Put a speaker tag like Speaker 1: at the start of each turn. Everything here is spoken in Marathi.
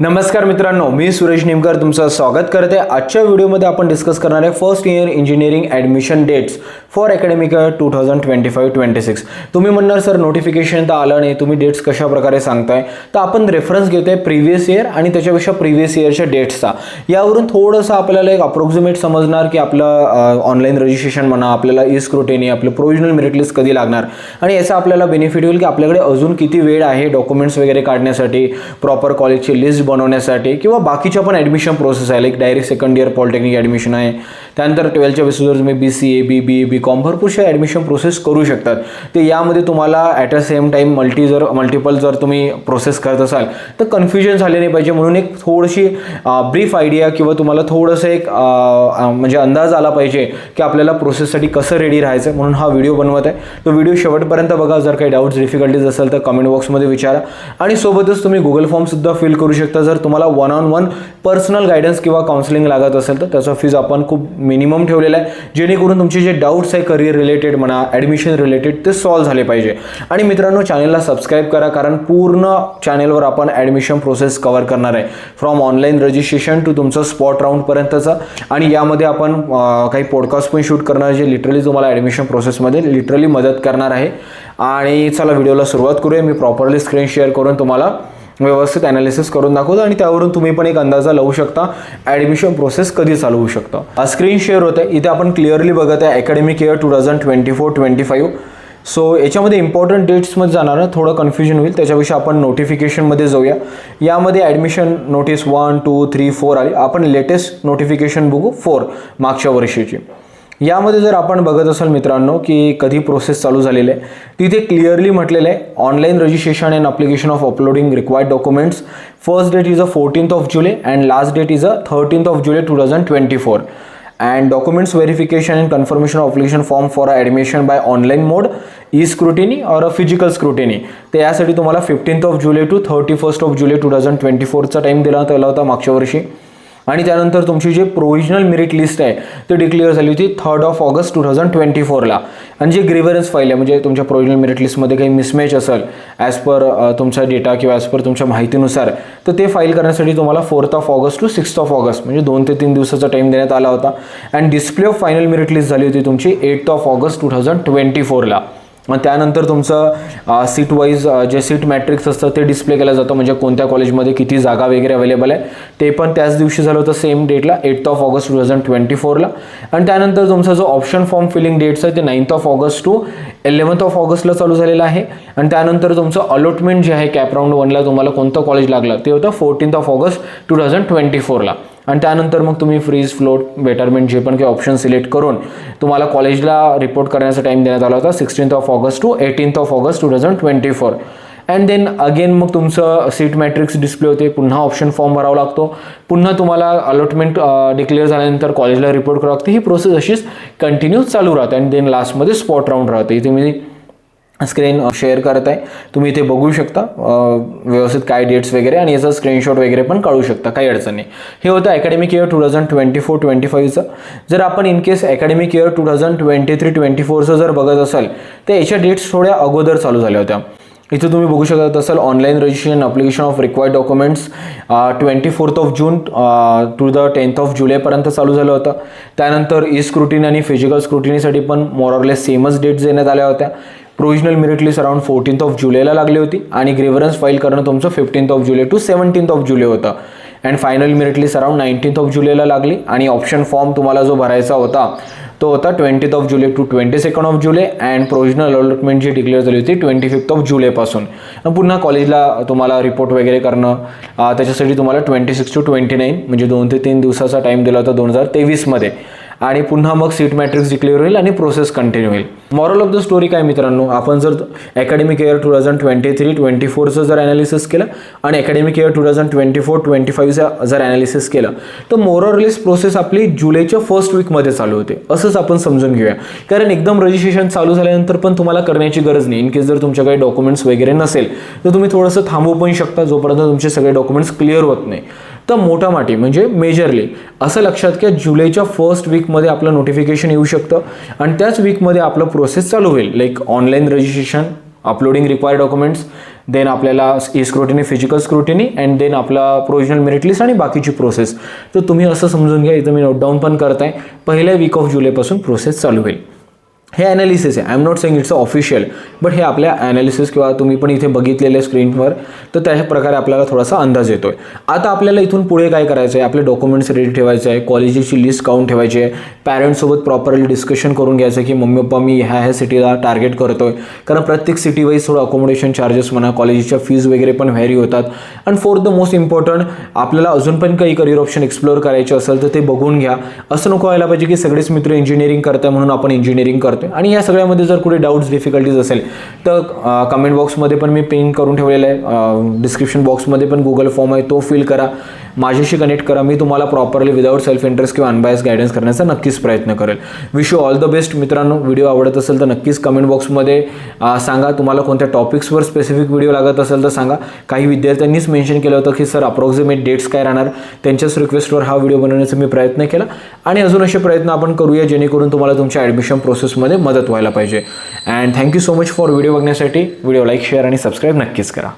Speaker 1: नमस्कार मित्रांनो मी सुरेश निमकर तुमचं स्वागत करते. आजच्या व्हिडिओमध्ये आपण डिस्कस करणार आहे first year engineering admission dates for academic year two thousand twenty five twenty six तुम्ही म्हणणार सर नोटिफिकेशन तर आलं नाही तुम्ही डेट्स कशा प्रकारे सांगताय? तर आपण रेफरन्स घेतोय प्रिव्हियस इयर आणि त्याच्यापेक्षा प्रिव्हियस इयरच्या डेट्सचा यावरून थोडंसं आपल्याला एक अप्रोक्झिमेट समजणार की आपलं ऑनलाईन रजिस्ट्रेशन म्हणा आपल्याला ई स्क्रुटिनी आपलं प्रोविजनल मेरिट लिस्ट कधी लागणार? आणि याचा आपल्याला बेनिफिट होईल की आपल्याकडे अजून किती वेळ आहे डॉक्युमेंट्स वगैरे काढण्यासाठी प्रॉपर कॉलेजची लिस्ट बनवण्यासाठी किंवा बाकीच्या पण ॲडमिशन प्रोसेस आहे. Like direct second year polytechnic admission आहे. त्यानंतर ट्वेल्थच्या बेसिसवर तुम्ही B C A B B A B com भरपूरशा ॲडमिशन प्रोसेस करू शकतात. ते यामध्ये तुम्हाला at a same time multi जर मल्टिपल जर तुम्ही प्रोसेस करत असाल तर कन्फ्युजन झाले नाही पाहिजे. म्हणून एक थोडीशी ब्रीफ आयडिया किंवा तुम्हाला थोडंसं एक म्हणजे अंदाज आला पाहिजे की आपल्याला प्रोसेससाठी कसं रेडी राहायचं म्हणून हा व्हिडिओ बनवत आहे. तो व्हिडिओ शेवटपर्यंत बघा. जर काही डाऊट्स डिफिकल्टीज असेल तर कमेंट बॉक्समध्ये विचारा. आणि सोबतच तुम्ही गुगल फॉर्मसुद्धा फिल करू शकता. जर तुम्हाला one on one personal guidance किंवा काउन्सिलिंग लागत असेल तर त्याचा फीज आपण खूप मिनिमम ठेवलेला आहे. जेणेकरून तुमचे जे डाऊट्स आहे करिअर रिलेटेड म्हणा ॲडमिशन रिलेटेड ते सॉल्व्ह झाले पाहिजे. आणि मित्रांनो चॅनलला सबस्क्राईब करा कारण पूर्ण चॅनलवर आपण ॲडमिशन प्रोसेस कव्हर करणार आहे. फ्रॉम ऑनलाईन रजिस्ट्रेशन टू तुमचं स्पॉट राऊंडपर्यंतचं आणि यामध्ये आपण काही पॉडकास्ट पण शूट करणार जे लिटरली तुम्हाला ॲडमिशन प्रोसेसमध्ये लिटरली मदत करणार आहे. आणि चला व्हिडिओला सुरुवात करूया. मी प्रॉपरली स्क्रीन शेअर करून तुम्हाला व्यवस्थित ॲनालिसिस करून दाखवतो आणि त्यावरून तुम्ही पण एक अंदाजा लावू शकता. ॲडमिशन प्रोसेस कधी चालू होऊ शकतं. स्क्रीन शेअर होतं इथे आपण क्लिअरली बघत आहे academic year two thousand twenty four twenty five so याच्यामध्ये इम्पॉर्टंट डेट्समध्ये जाणार ना थोडं कन्फ्युजन होईल. त्याच्यापेक्षा आपण नोटिफिकेशनमध्ये जाऊया. यामध्ये admission notice one two three four आली. आपण लेटेस्ट नोटिफिकेशन बघू फोर मागच्या वर्षीची. यामध्ये जर आपण बघत असाल मित्रांनो की कधी प्रोसेस चालू झालेली आहे तिथे क्लिअरली म्हटलेलं आहे online registration and application of uploading required documents first date is a fourteenth of July and last date is a thirteenth of July two thousand twenty four and documents verification and confirmation of form for a admission by online mode e scrutiny और अ फिजिकल स्क्रुटिनी तर यासाठी तुम्हाला fifteenth of July to thirty first of July two thousand twenty फोरचा टाईम दिला गेला होता मागच्या वर्षी. आणि त्यानंतर तुमची जे प्रोव्हिजनल मेरिट लिस्ट आहे ती डिक्लेअर झाली होती third of August two thousand twenty फोरला आणि जे ग्रिव्हरन्स फाईल आहे म्हणजे तुमच्या प्रोव्हिजनल मेरिट लिस्टमध्ये काही मिसमॅच असेल ॲज पर तुमचा डेटा किंवा ॲज पर तुमच्या माहितीनुसार तर ते फाईल करण्यासाठी तुम्हाला fourth of August to sixth of August म्हणजे दोन ते तीन दिवसाचा टाईम देण्यात आला होता. And display of final merit list झाली होती तुमची eight of August two thousand twenty फोरला मग त्यानंतर तुमचं सीट वाईज जे सीट मॅट्रिक्स असतं ते डिस्प्ले केलं जातं. म्हणजे कोणत्या कॉलेजमध्ये किती जागा वगैरे अवेलेबल आहे ते पण त्याच दिवशी झालं होतं सेम डेटला eight of August two thousand twenty फोरला आणि त्यानंतर तुमचा जो ऑप्शन फॉर्म फिलिंग डेट्स आहे ते ninth of August to eleventh of ऑगस्टला चालू झालेलं आहे. आणि त्यानंतर तुमचं अलॉटमेंट जे आहे कॅप राऊंड वनला तुम्हाला कोणतं कॉलेज लागलं ते होतं fourteenth of August two thousand twenty फोरला आणि त्यानंतर मग तुम्ही फ्रीज फ्लोट बेटरमेंट जे पण काही ऑप्शन सिलेक्ट करून तुम्हाला कॉलेजला रिपोर्ट करण्याचा टाईम देण्यात आला होता sixteenth of August to eighteenth of August two thousand twenty four and then again मग तुमचं सीट मॅट्रिक्स डिस्प्ले होते पुन्हा ऑप्शन फॉर्म भरावा लागतो. पुन्हा तुम्हाला अलॉटमेंट डिक्लेअर झाल्यानंतर कॉलेजला रिपोर्ट करावं लागते. ही प्रोसेस अशीच कंटिन्यू चालू राहते. अँड देन लास्टमध्ये स्पॉट राऊंड राहते. इथे मी स्क्रीन शेअर uh, करत आहे. तुम्ही इथे बघू शकता व्यवस्थित काय डेट्स वगैरे आणि याचा स्क्रीनशॉट वगैरे पण काढू शकता काही अडचण नाही. हे होतं academic year two thousand twenty four twenty फाईव्हचं जर आपण in case academic year two thousand twenty three twenty फोरचं जर बघत असाल तर याच्या डेट्स थोड्या अगोदर चालू झाल्या होत्या. इथे तुम्ही बघू शकत असाल online registration application of required documents twenty fourth of June to the tenth of जुलैपर्यंत चालू झालं होतं. त्यानंतर ई स्क्रुटिनी आणि फिजिकल स्क्रुटिनीसाठी पण मोरॉरलेस सेमच डेट्स देण्यात आल्या होत्या. Provisional merit list around fourteenth of जुलैला लागली होती आणि ग्रेव्हरन्स फाईल करणं तुमचं fifteenth of July to seventeenth of जुलै होतं. And final merit list around nineteenth of जुलैला लागली आणि ऑप्शन फॉर्म तुम्हाला जो भरायचा होता तो होता twentieth of July to twenty second of July and provisional allotment G declare झाली होती ट्वेंटी फिफ्थ ऑफ जुलैपासून पुन्हा कॉलेजला तुम्हाला रिपोर्ट वगैरे करणं त्याच्यासाठी तुम्हाला twenty six to twenty nine म्हणजे दोन ते तीन दिवसाचा टाईम दिला होता दोन हजार तेवीसमध्ये. आणि पुन्हा मग सीट मॅट्रिक्स डिक्लेअर होईल आणि प्रोसेस कंटिन्यू होईल. मॉरल ऑफ द स्टोरी काय मित्रांनो? आपण जर academic year two thousand twenty three twenty फोरचं जर ॲनालिसिस केलं आणि academic year two thousand twenty four twenty फाईव्हचं जर ॲनालिसिस केलं तर मोरॉरलेस प्रोसेस आपली जुलैच्या फर्स्ट वीकमध्ये चालू होते. असंच आपण समजून घेऊया. कारण एकदम रजिस्ट्रेशन चालू झाल्यानंतर पण तुम्हाला करण्याची गरज नाही. इन केस जर तुमच्याकडे डॉक्युमेंट्स वगैरे नसेल तर तुम्ही थोडंसं थांबू पण शकता जोपर्यंत तुमचे सगळे डॉक्युमेंट्स क्लिअर होत नाही. तर मोटामाटी म्हणजे मेजरली असं लक्षात घ्या जुलैच्या फर्स्ट वीकमध्ये आपलं नोटिफिकेशन येऊ शकतं आणि त्याच वीकमध्ये आपलं प्रोसेस चालू होईल. Like online registration uploading required documents then आपल्याला e scrutiny physical scrutiny and then आपला प्रोविजनल मेरिट लिस्ट आणि बाकीची प्रोसेस तर तुम्ही असं समजून घ्या इथं मी नोटडाऊन पण पण करताय. पहिल्या वीक ऑफ जुलैपासून प्रोसेस चालू होईल. हे ॲनालिसिस आहे. I am not saying it's official but हे आपल्या ॲनालिसिस किंवा तुम्ही पण इथे बघितलेले स्क्रीनवर तर त्या प्रकारे आपल्याला थोडासा अंदाज येतो आहे आता आपल्याला इथून पुढे काय करायचं आहे आपले डॉक्युमेंट्स रेडी ठेवायचे आहे कॉलेजेसची लिस्ट काढून ठेवायची आहे. पॅरेंट्ससोबत प्रॉपरली डिस्कशन करून घ्यायचं की मम्मी पप्पा मी ह्या ह्या सिटीला टार्गेट करतो आहे कारण प्रत्येक सिटीवाईज थोडं अकोमोडेशन चार्जेस म्हणा कॉलेजच्या फीज वगैरे पण व्हॅरी होतात. And for the most important आपल्याला अजून पण काही करिअर ऑप्शन एक्सप्लोअर करायचे असेल तर ते बघून घ्या. असं नको व्हायला पाहिजे की सगळेच मित्र इंजिनिअरिंग करताय म्हणून आपण इंजिनिअरिंग करतो करतोय आणि या सगळ्यामध्ये जर कुठे डाऊट्स डिफिकल्टीज असेल तर कमेंट बॉक्समध्ये पण मी पिन करून ठेवलेलं आहे. डिस्क्रिप्शन बॉक्समध्ये पण गुगल फॉर्म आहे तो फिल करा. माझ्याशी कनेक्ट करा. मी तुम्हाला प्रॉपरली विदाऊट सेल्फ इंटरेस्ट किंवा अनबायस गायडन्स करण्याचा नक्कीच प्रयत्न करेल. Wish you all the best मित्रांनो व्हिडिओ आवडत असेल तर नक्कीच कमेंट बॉक्समध्ये सांगा. तुम्हाला कोणत्या टॉपिक्सवर स्पेसिफिक व्हिडिओ लागत असेल तर सांगा. काही विद्यार्थ्यांनीच मेन्शन केलं होतं की सर अप्रॉक्सिमेट डेट्स काय राहणार? त्यांच्याच रिक्वेस्टवर हा व्हिडिओ बनवण्याचा मी प्रयत्न केला. आणि अजून असे प्रयत्न आपण करूया जेणेकरून तुम्हाला तुमच्या ॲडमिशन प्रोसेसमध्ये मदत व्हायला पाहिजे. And thank you so much for video बघण्यासाठी. व्हिडिओ लाईक शेअर आणि सबस्क्राईब नक्कीच करा.